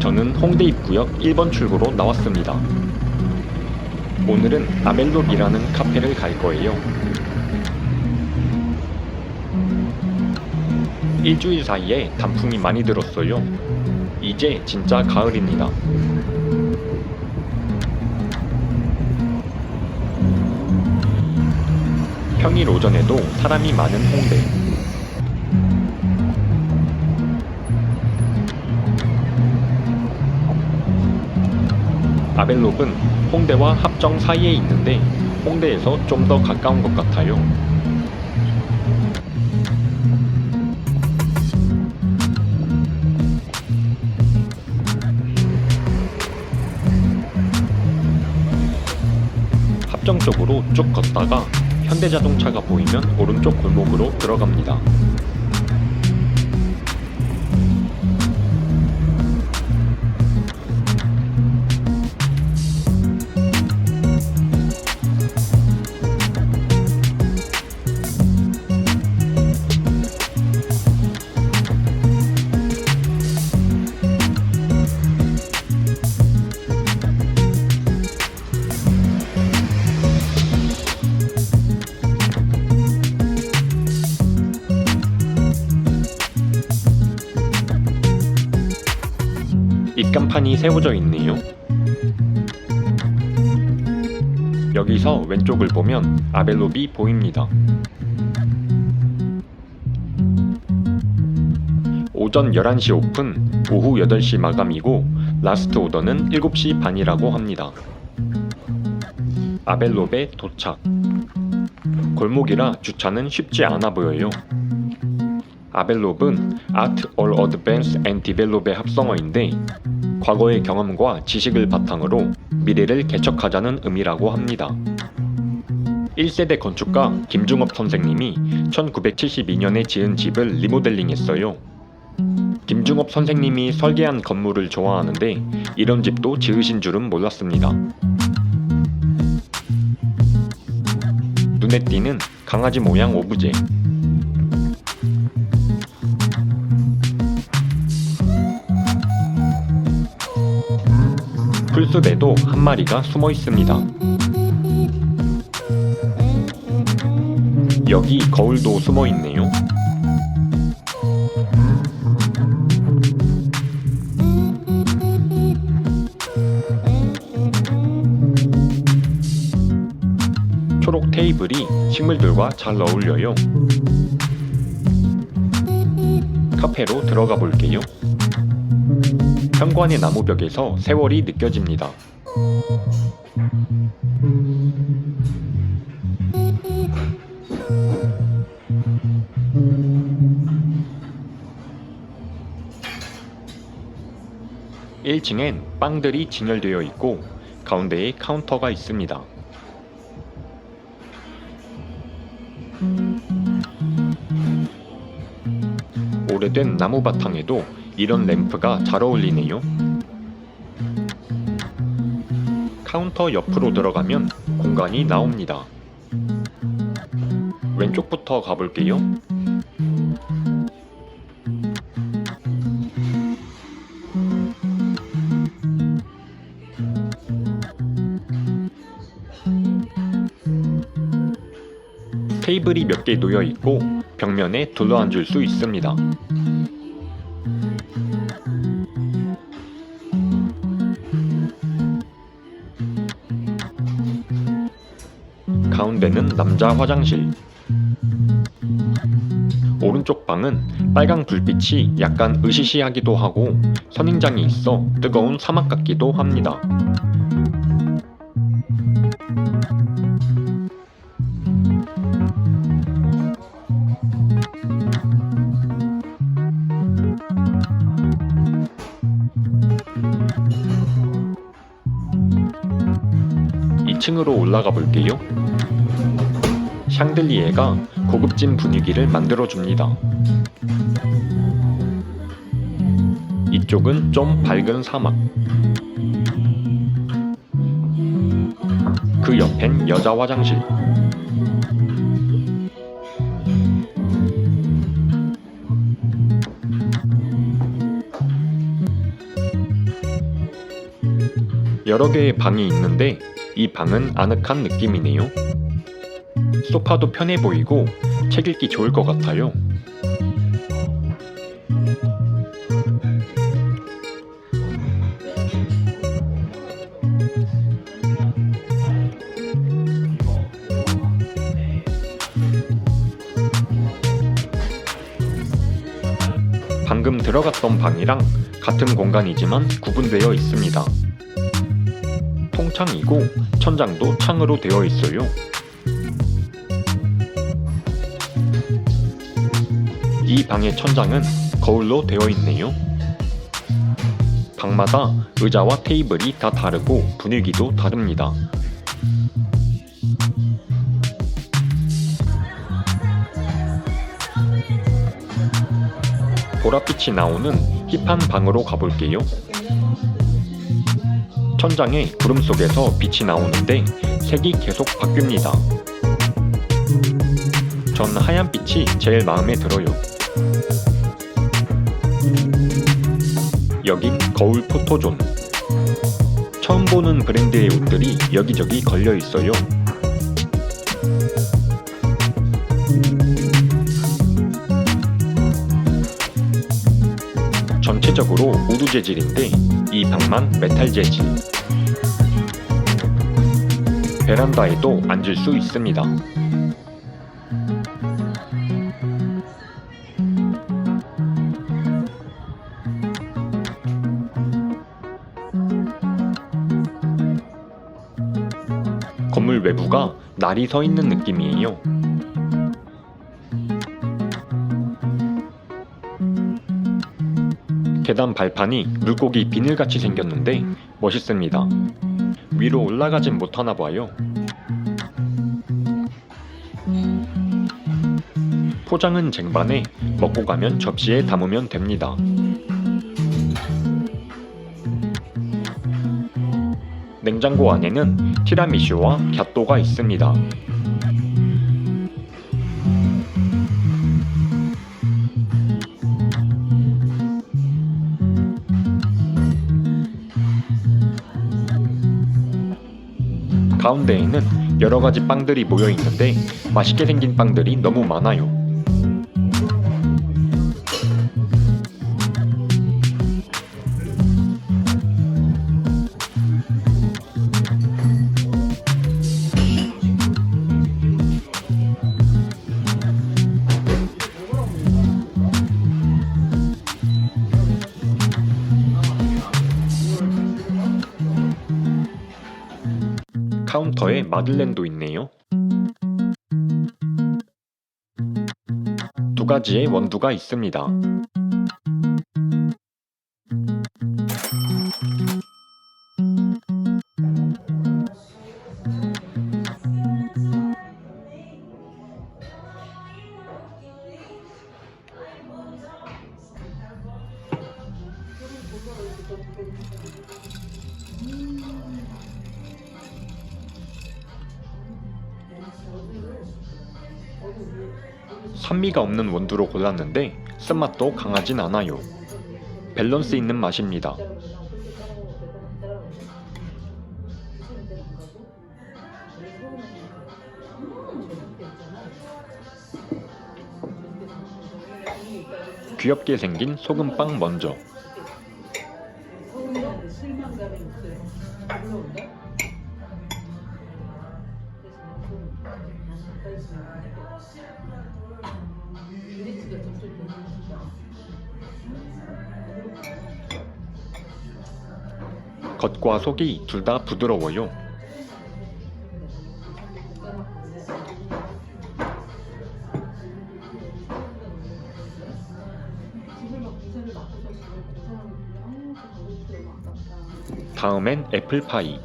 저는 홍대 입구역 1번 출구로 나왔습니다. 오늘은 아멜롭이라는 카페를 갈 거예요. 일주일 사이에 단풍이 많이 들었어요. 이제 진짜 가을입니다. 평일 오전에도 사람이 많은 홍대. 아벨롭은 홍대와 합정 사이에 있는데 홍대에서 좀 더 가까운 것 같아요. 합정 쪽으로 쭉 걷다가 현대자동차가 보이면 오른쪽 골목으로 들어갑니다. 입간판이 세워져 있네요. 여기서 왼쪽을 보면 아벨롭이 보입니다. 오전 11시 오픈, 오후 8시 마감이고 라스트 오더는 7시 반이라고 합니다. 아벨롭에 도착. 골목이라 주차는 쉽지 않아 보여요. 아벨롭은 Art or Advance and Develop의 합성어인데 과거의 경험과 지식을 바탕으로 미래를 개척하자는 의미라고 합니다. 1세대 건축가 김중업 선생님이 1972년에 지은 집을 리모델링했어요. 김중업 선생님이 설계한 건물을 좋아하는데 이런 집도 지으신 줄은 몰랐습니다. 눈에 띄는 강아지 모양 오브제. 풀숲에도 한 마리가 숨어 있습니다. 여기 거울도 숨어 있네요. 초록 테이블이 식물들과 잘 어울려요. 카페로 들어가 볼게요. 현관의 나무벽에서 세월이 느껴집니다. (1층엔) 빵들이 진열되어 있고 가운데에 카운터가 있습니다. 오래된 나무 바탕에도 이런 램프가 잘 어울리네요. 카운터 옆으로 들어가면 공간이 나옵니다. 왼쪽부터 가볼게요. 테이블이 몇 개 놓여 있고 벽면에 둘러앉을 수 있습니다. 가운데는 남자 화장실. 오른쪽 방은 빨강 불빛이 약간 으시시하기도 하고 선인장이 있어 뜨거운 사막 같기도 합니다. 이층으로 올라가 볼게요. 샹들리에가 고급진 분위기를 만들어줍니다. 이쪽은 좀 밝은 사막. 그그 옆엔 여자 화장실. 여러 개의 방이 있는데 이 방은 아늑한 느낌이네요. 소파도 편해 보이고 책 읽기 좋을 것 같아요. 방금 들어갔던 방이랑 같은 공간이지만 구분되어 있습니다. 통창이고 천장도 창으로 되어 있어요. 이 방의 천장은 거울로 되어 있네요. 방마다 의자와 테이블이 다 다르고 분위기도 다릅니다. 보랏빛이 나오는 힙한 방으로 가볼게요. 천장에 구름 속에서 빛이 나오는데 색이 계속 바뀝니다. 전 하얀 빛이 제일 마음에 들어요. 거울 포토존. 처음 보는 브랜드의 옷들이 여기저기 걸려 있어요. 전체적으로 우드 재질인데 이 방만 메탈 재질. 베란다에도 앉을 수 있습니다. 날이 서 있는 느낌이에요. 계단 발판이 물고기 비늘같이 생겼는데 멋있습니다. 위로 올라가진 못하나 봐요. 포장은 쟁반에 먹고 가면 접시에 담으면 됩니다. 냉장고 안에는 티라미슈와 갸또가 있습니다. 가운데에는 여러 가지 빵들이 모여 있는데 맛있게 생긴 빵들이 너무 많아요. 카운터에 마들렌도 있네요. 두 가지의 원두가 있습니다. 산미가 없는 원두로 골랐는데 쓴맛도 강하진 않아요. 밸런스 있는 맛입니다. 귀엽게 생긴 소금빵 먼저. 겉과 속이 둘 다 부드러워요. 다음엔 애플파이.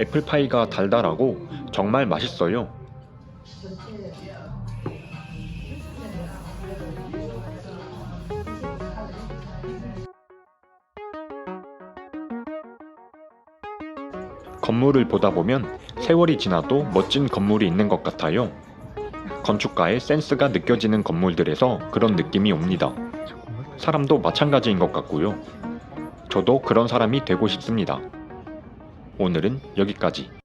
애플파이가 달달하고 정말 맛있어요. 건물을 보다 보면 세월이 지나도 멋진 건물이 있는 것 같아요. 건축가의 센스가 느껴지는 건물들에서 그런 느낌이 옵니다. 사람도 마찬가지인 것 같고요. 저도 그런 사람이 되고 싶습니다. 오늘은 여기까지.